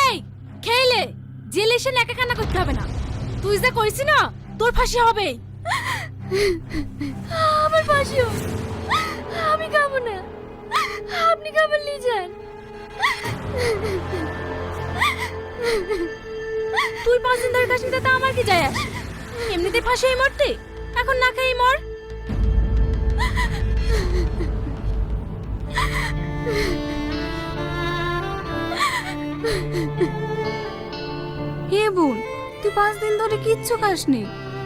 এই খেলে জেল এসে একা কান্না করতে হবে না। তুই যা করিস না, তোর ফাঁসি হবে। আমার ফাঁসিও আমি খাব না। আপনি খাবার নিয়ে যান। তুই পাঁচ দিন ধরে কাশ্মীর তা আমার কি যায় এমনিতে ফাঁসি মরতে? এখন না খেয়ে মর। দিন ধরে কিচ্ছু খাসনি।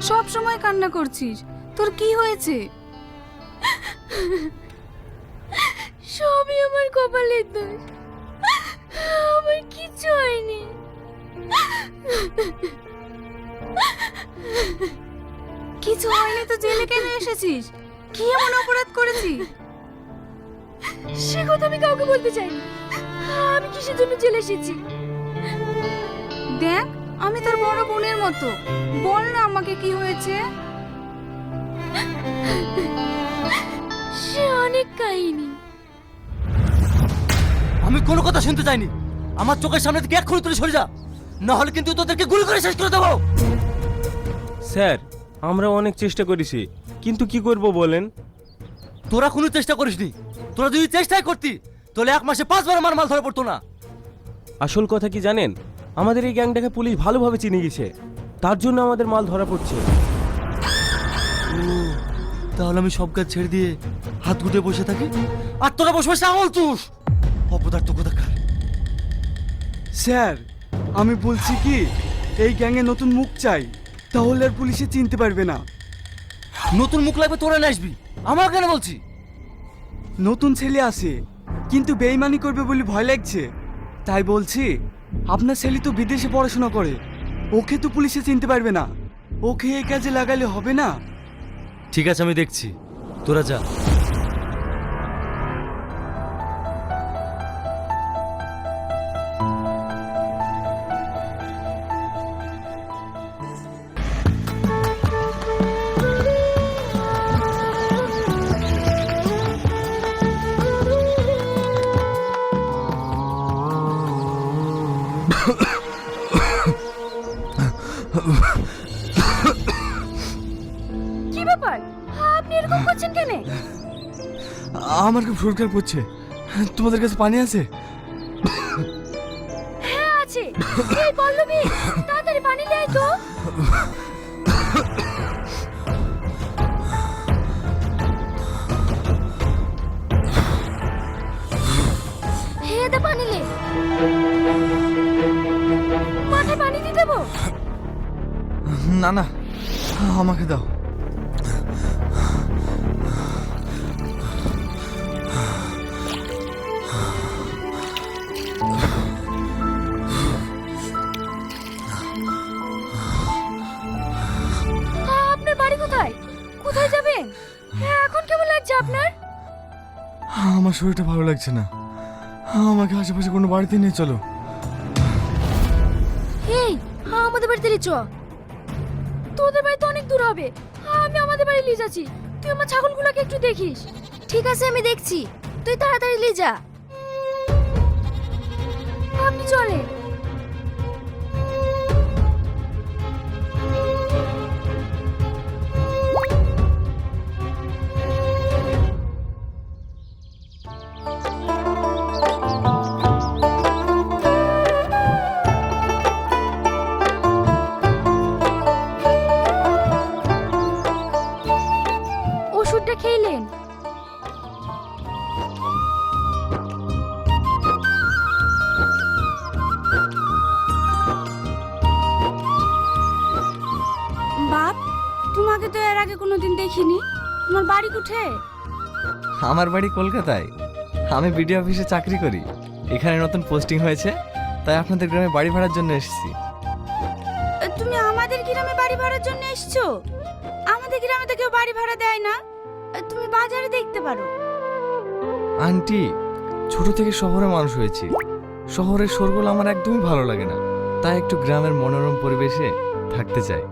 সব সময় কান্না করছিস। তোর কি হয়েছে? সবই আমার কপালের দোষ। আমার কিচ্ছু হয়নি। কিছু হয়নি তো জেলে কেন এসেছিস। কি এমন অপরাধ করেছিস? সে কথা আমি কাউকে বলতে চাই আমি কিসের জন্য জেলে এসেছি? দেখ আমি তোর বড় বোনের মতো। বল না আমাকে কি হয়েছে। সে অনেক কাহিনী। আমি কোনো কথা শুনতে চাইনি। আমার চোখের সামনে থেকে এক্ষুনি তুলে সরে যা। না হলে কিন্তু তোদেরকে গুলি করে শেষ করে দেবো। স্যার আমরা অনেক চেষ্টা করেছি। কিন্তু কি করব বলেন? তোরা কোনো চেষ্টা করিসনি। তোরা যদি চেষ্টাই করতি তাহলে এক মাসে পাঁচবার আমার মাল ধরে পড়তো না। আসল কথা কি জানেন? আমাদের এই গ্যাংটাকে পুলিশ ভালোভাবে চিনে গেছে। তার জন্য আমাদের মাল ধরা পড়ছে। তাহলে আমি সব কাজ ছেড়ে দিয়ে হাত গুটে বসে থাকি? আর তোরা বসে বসে আমল তুস অপদার্থ কোথাকার? স্যার আমি বলছি কি এই গ্যাংয়ে নতুন মুখ চাই তাহলে আর পুলিশে চিনতে পারবে না। নতুন মুখ লাগবে তোরা নিয়ে আসবি। আমার কেন বলছি? নতুন ছেলে আসে কিন্তু বেইমানি করবে বলে ভয় লাগছে। তাই বলছি আপনার ছেলে তো বিদেশে পড়াশোনা করে। ওকে তো পুলিশে চিনতে পারবে না। ওকে এই কাজে লাগালে হবে না? ঠিক আছে, আমি দেখছি। তোরা যা। আমার খুব সরকার পড়ছে তোমাদের কাছে পানি আছে? হ্যাঁ আছে। এই পল্লবী তাড়াতাড়ি পানি নিয়ে আয় তো পানি মাথায় পানি দিয়ে দেবো? না না আমাকে দাও। আমার শরীরটা ভালো লাগছে না। আমাকে আশেপাশে কোনো বাড়িতে নিয়ে চলো। এই আমাদের বাড়িতে নিয়ে চ তোদের বাড়ি তো অনেক দূর হবে। আমি আমাদের বাড়ি নিয়ে যাচ্ছি। তুই আমার ছাগলগুলোকে একটু দেখিস। ঠিক আছে, আমি দেখছি। তুই তাড়াতাড়ি নিয়ে যা। আপনি চলে আমার বাড়ি কলকাতায়। আমি বিডিও অফিসে চাকরি করি। এখানে নতুন পোস্টিং হয়েছে তাই আপনাদের গ্রামে বাড়ি ভাড়ার জন্য এসেছি। তুমি আমাদের গ্রামে বাড়ি ভাড়ার জন্য এসছো? আমাদের গ্রামে তো কেউ বাড়ি ভাড়া দেয় না। তুমি বাজারে দেখতে পারো। আন্টি ছোট থেকে শহরে মানুষ হয়েছি। শহরের শোরগোল আমার একদমই ভালো লাগে না। তাই একটু গ্রামের মনোরম পরিবেশে থাকতে চাই।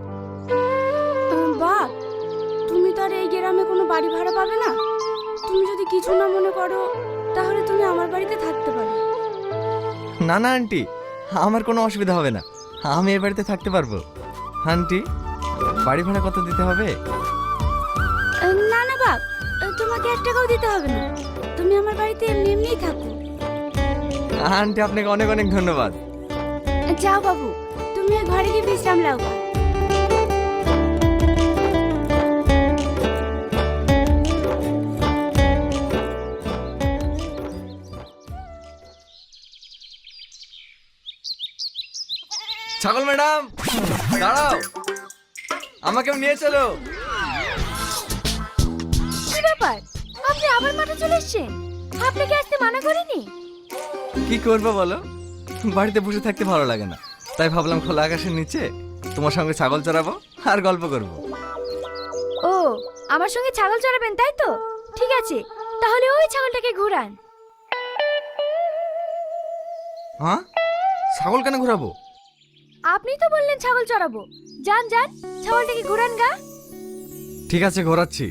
বাপ তুমি তো আর এই গ্রামে কোনো বাড়ি ভাড়া পাবে না? তুমি যদি কিছু না মনে করো তাহলে তুমি আমার বাড়িতে থাকতে পারো। না না আন্টি আমার কোনো অসুবিধা হবে না। আমি এ বাড়িতে থাকতে পারব। আন্টি বাড়ি ভাড়া কত দিতে হবে? না না বাপ তোমাকে এক টাকাও দিতে হবে না। তুমি আমার বাড়িতে এমনি এমনিই থাকো। আন্টি আপনাকে অনেক অনেক ধন্যবাদ। যাও বাবু তুমি ঘরে গিয়ে বিশ্রাম লাও ছাগল ম্যাডাম দাঁড়াও। আমাকেও নিয়ে চলো। কি ব্যাপার? আপনি আবার মাঠে চলে এসেছেন? আপনাকে আসতে মানা করিনি? কি করব বলো? বাড়িতে বসে থাকতে ভালো লাগে না। তাই ভাবলাম খোলা আকাশের নিচে তোমার সঙ্গে ছাগল চড়াবো আর গল্প করব। ও আমার সঙ্গে ছাগল চড়াবেন তাই তো? ঠিক আছে তাহলে ওই ছাগলটাকে ঘোরান। হ্যাঁ? ছাগল কেন ঘোরাবো? আপনি তো বললেন ছাগল চড়াবো। যান যান ছাগলটাকে ঘোরান গা। ঠিক আছে ঘোরাচ্ছি।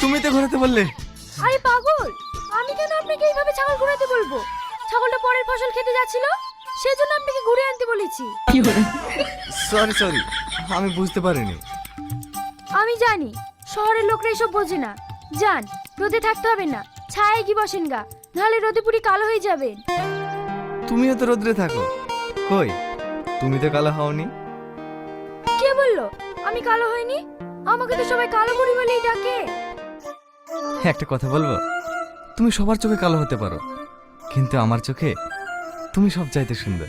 তুমি তো ঘোরাতে বললে। আরে পাগল আমি কেন আপনাকে এইভাবে ছাগল ঘোরাতে বলব? ছাগলটা পরের ফসল খেতে যাচ্ছিল। সেজন্য আপনাকে ঘুরে আনতে বলেছি। সরি সরি আমি বুঝতে পারিনি। আমি জানি শহরের লোকরা এসব বোঝে না। যান রোদে থাকতে হবে না। ছায়ায় কি বসেন গা নাহলে রোদে পুরি কালো হয়ে যাবেন তুমিও তো রোদ্রে থাকো। কই? তুমি তো কালো হওনি। কে বলল? আমি কালো হইনি? আমাকে তো সবাই কালো বুড়ি বলেই ডাকে। একটা কথা বলব। তুমি সবার চোখে কালো হতে পারো। কিন্তু আমার চোখে তুমি সব চাইতে সুন্দর।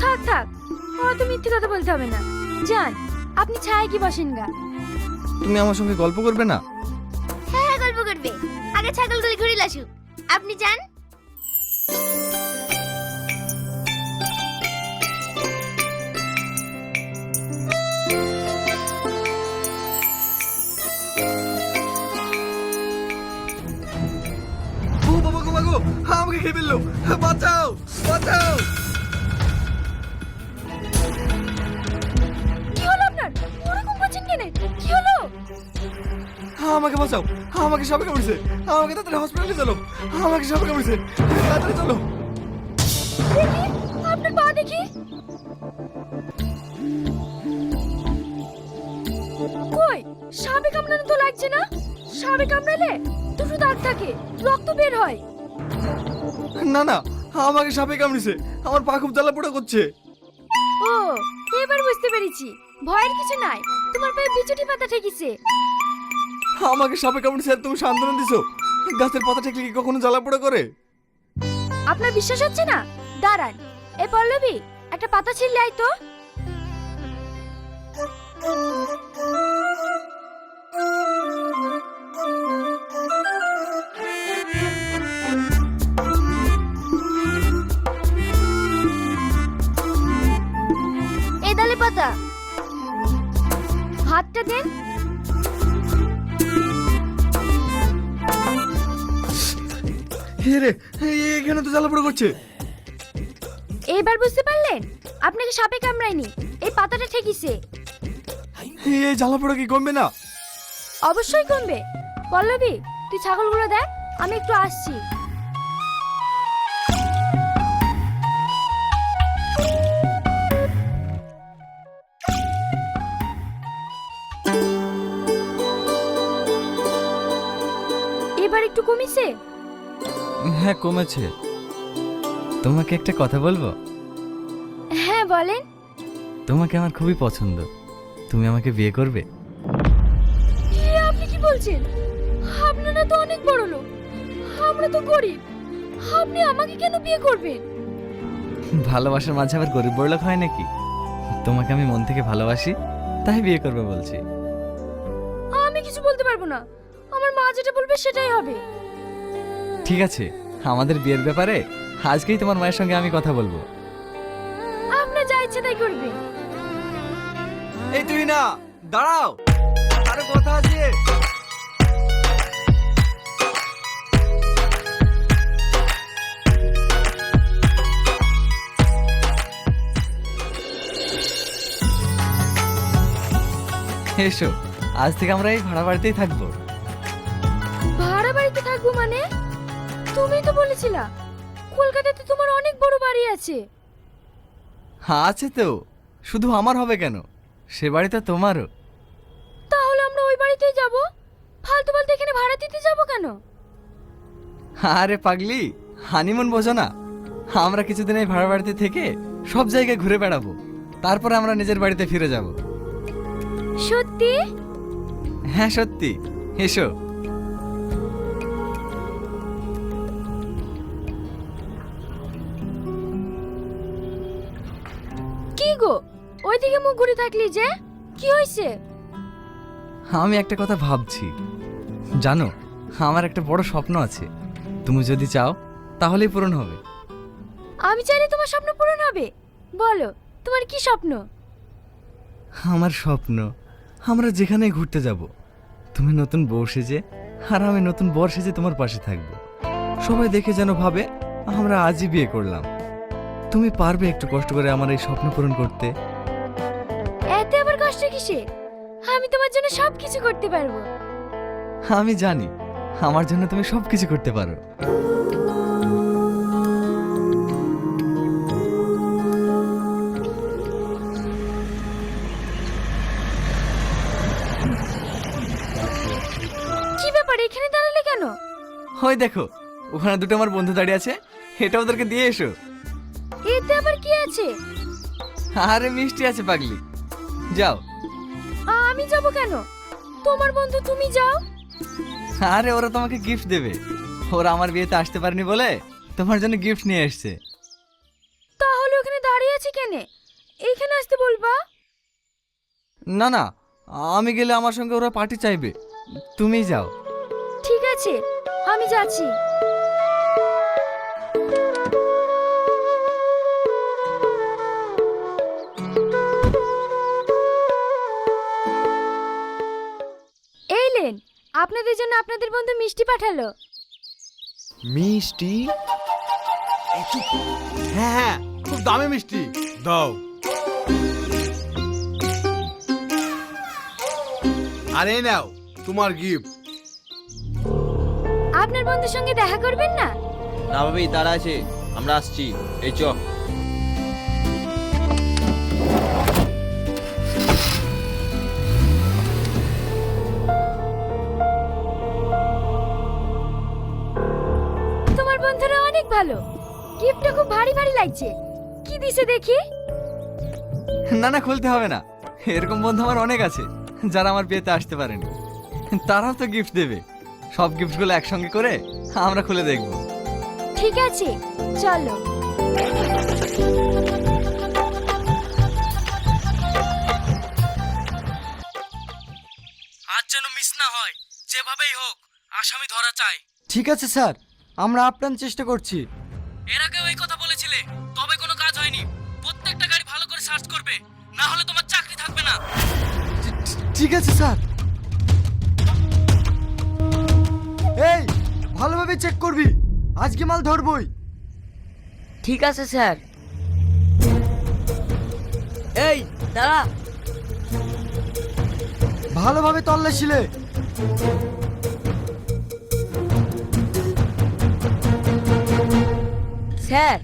থাক থাক। আমার তো মিথ্যে কথা বলতে হবে না। যান আপনি ছায়া কি বসেন গা? তুমি আমার সঙ্গে গল্প করবে না? হ্যাঁ হ্যাঁ গল্প করবে। আগে ছাগলগুলি ঘুরে আসুক। আপনি যান। খেয়ে ফেলল। বাঁচাও বাঁচাও। কি হলো আপনার? ওরকম করছেন কেন? কি হলো? আমাকে বাঁচাও। আমাকে সবাই কামড়েছে আমাকে তাড়াতাড়ি হসপিটালে চলো। আমাকে সবাই কামড়েছে তাড়াতাড়ি চলো। দেখি আপনার পা দেখি। কই সাপে কামড়ানো তো লাগছে না? সাপে কামড়ালে দুটো দাগ থাকে রক্ত বের হয়। না না আমাকে সাপে কামড়েছে আমার পা খুব জ্বালা পোড়া করছে। ও এবার বুঝতে পেরেছি ভয়ের কিছু নাই তোমার পায়ে বিচুটি পাতা ঠেকিছে। আমাকে সাপে কামড়েছে আর তুমি সান্ত্বনা দিছো গাছের পাতা ঠেকলে কি কখনো জ্বালা পোড়া করে? আপনার বিশ্বাস হচ্ছে না? দাঁড়ান এ পল্লবী একটা পাতা ছিললে আয় তো। এই দালে পাতা। হাতটা দেন। রে এখানে তো জ্বালা পোড়া করছে। এইবার বুঝতে পারলেন? আপনাকে সাপে কামড়ায়নি এই পাতাটা ঠেকিছে। এই জ্বালাপোড়া কি কমবে না? অবশ্যই কমবে। পল্লবী তুই ছাগলগুলো দেখ আমি একটু আসছি। একটু কমিছে? হ্যাঁ কমেছে। তোমাকে একটা কথা বলব? হ্যাঁ বলেন। তোমাকে আমার খুবই পছন্দ। তুমি আমাকে বিয়ে করবে? আপনি কি বলছেন? আপনারা তো অনেক বড় লোক। আমরা তো গরিব। আপনি আমাকে কেন বিয়ে করবেন? ভালোবাসার মাঝে আবার গরিব বড়লোক হয় নাকি? তোমাকে আমি মন থেকে ভালোবাসি তাই বিয়ে করবে বলছি। আমি কিছু বলতে পারব না। আমার মা যেটা বলবে সেটাই হবে। ঠিক আছে আমাদের বিয়ের ব্যাপারে আজকেই তোমার মায়ের সঙ্গে আমি কথা বলব। আপনার যা ইচ্ছে তাই করবে। এই তুই না দাঁড়াও আরে কথা আছে। এসো আজ থেকে আমরা এই ভাড়া বাড়িতেই থাকব। বাড়িতে থাকব মানে? তুমি তো বলেছিলা কলকাতাতে তোমার অনেক বড় বাড়ি আছে। হ্যাঁ আছে তো শুধু আমার হবে কেন? সে বাড়িতে তোমারও। তাহলে আমরা ওই বাড়িতেই যাব? ফালতু ফালতু এখানে ভাড়া দিতে যাব কেন? আরে পাগলি হানিমুন বোঝো না। আমরা কিছুদিন এই ভাড়া বাড়িতে থেকে সব জায়গায় ঘুরে বেড়াবো। তারপরে আমরা নিজের বাড়িতে ফিরে যাব। সত্যি? হ্যাঁ সত্যি। এসো। মুখ ঘুরে থাকলি যে? কি হয়েছে আমি একটা কথা ভাবছি। জানো আমার একটা বড় স্বপ্ন আছে। তুমি যদি চাও তাহলেই পূরণ হবে। আমি চাইলে তোমার স্বপ্ন পূরণ হবে। বলো তোমার কি স্বপ্ন? আমার স্বপ্ন আমরা যেখানে ঘুরতে যাব তুমি নতুন বউ সেজে আর আমি নতুন বর সেজে তোমার পাশে থাকব। সবাই দেখে যেন ভাবে আমরা আজই বিয়ে করলাম। তুমি পারবে একটু কষ্ট করে আমার এই স্বপ্ন পূরণ করতে। কিসে আমি তোমার জন্য সব কিছু করতে পারব। আমি জানি আমার জন্য তুমি সব কিছু করতে পারো। কি ব্যাপার এখানে দাঁড়ালে কেন? হয় দেখো ওখানে দুটো আমার বন্ধু দাঁড়িয়ে আছে এটা ওদেরকে দিয়ে এসো। এতে আবার কি আছে? আরে মিষ্টি আছে পাগলি। যাও। আমি যাব কেন? তোমার বন্ধু তুমি যাও। আরে ওরা তোমাকে গিফট দেবে। ওরা আমার বিয়েতে আসতে পারেনি বলে তোমার জন্য গিফট নিয়ে এসছে। তাহলে ওখানে দাঁড়িয়ে আছি কেনে? এইখানে আসতে বলবা? না না আমি গেলে আমার সঙ্গে ওরা পার্টি চাইবে। তুমিই যাও। ঠিক আছে আমি যাচ্ছি। আপনাদের জন্য আপনাদের বন্ধু মিষ্টি পাঠালো। মিষ্টি? হ্যাঁ হ্যাঁ খুব দামি মিষ্টি। দাও। আরে নাও তোমার গিফট আপনার বন্ধুর সঙ্গে দেখা করবেন না? না ভাবি তারা আছে। আমরা আসছি। এই চ। ভারী কি দিছে দেখি? না না খুলতে হবে না। এরকম বন্ধু আমার অনেক আছে যারা আমার বিয়েতে আসতে পারেনি। তারাও তো গিফট দেবে। সব গিফটগুলো একসঙ্গে করে আমরা খুলে দেখব। ঠিক আছে চলো। আজ যেন মিস না হয় যেভাবেই হোক আসামি ধরা চাই। ঠিক আছে স্যার। আমরা আপ্রাণ চেষ্টা করছি। এর আগেও এই কথা সার্চ করবে। না হলে তোমার চাকরি থাকবে না। ঠিক আছে স্যার। এই ভালোভাবে চেক করবি। আজকে মাল ধরবই। ঠিক আছে স্যার। এই দাঁড়া। ভালোভাবে তল্লাশিলে। স্যার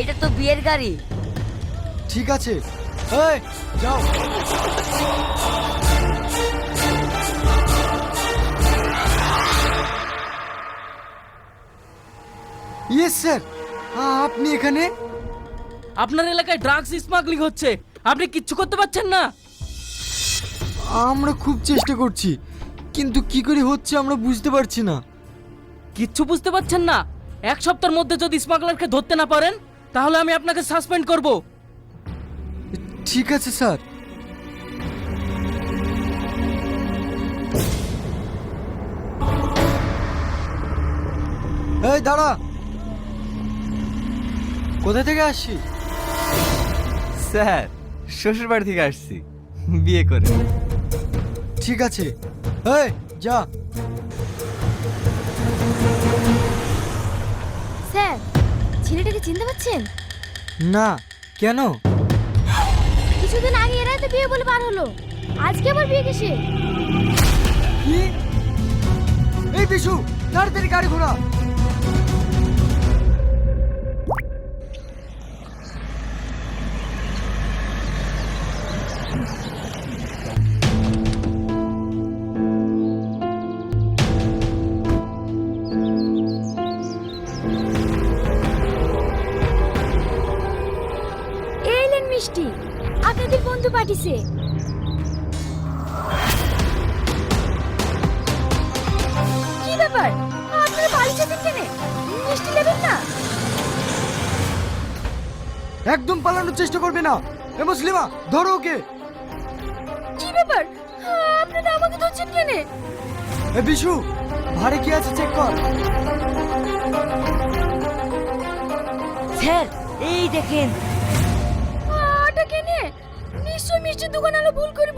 এটা তো বিয়ের গাড়ি। ঠিক আছে। এই যাও। ইয়েস স্যার আপনি এখানে? আপনার এলাকায় ড্রাগস স্মাগলিং হচ্ছে। আপনি কিচ্ছু করতে পারছেন না। আমরা খুব চেষ্টা করছি কিন্তু কি করে হচ্ছে আমরা বুঝতে পারছি না। কিচ্ছু বুঝতে পারছেন না। এক সপ্তাহের মধ্যে যদি স্মাগলারকে ধরতে না পারেন তাহলে আমি আপনাকে সাসপেন্ড করব। ঠিক আছে স্যার। এই দাঁড়া। কোথা থেকে আসছি স্যার শ্বশুর বাড়ি থেকে আসছি। বিয়ে করে। ঠিক আছে। এই যা। স্যার ছেলেটাকে চিনতে পারছেন না কেন? কিছুদিন আগে এরাই তো বিয়ে বলে বার হলো। আজকে আবার বিয়ে কিসে কি? এই বিশু, তাড়াতাড়ি গাড়ি ঘোড়া পাঠিয়েছে কি ব্যাপার? আপনারা পালিয়েছেন কেনে মিষ্টি নেবেন না? একদম পালানোর চেষ্টা করবে না। এ মুসলিমা ধরো ওকে। কি ব্যাপার? আপনারা আমাকে ধরছেন কেনে এ বিশু ভারে কি আছে চেক কর। স্যার এই দেখেন মিষ্টির দোকান আলো ভুল করে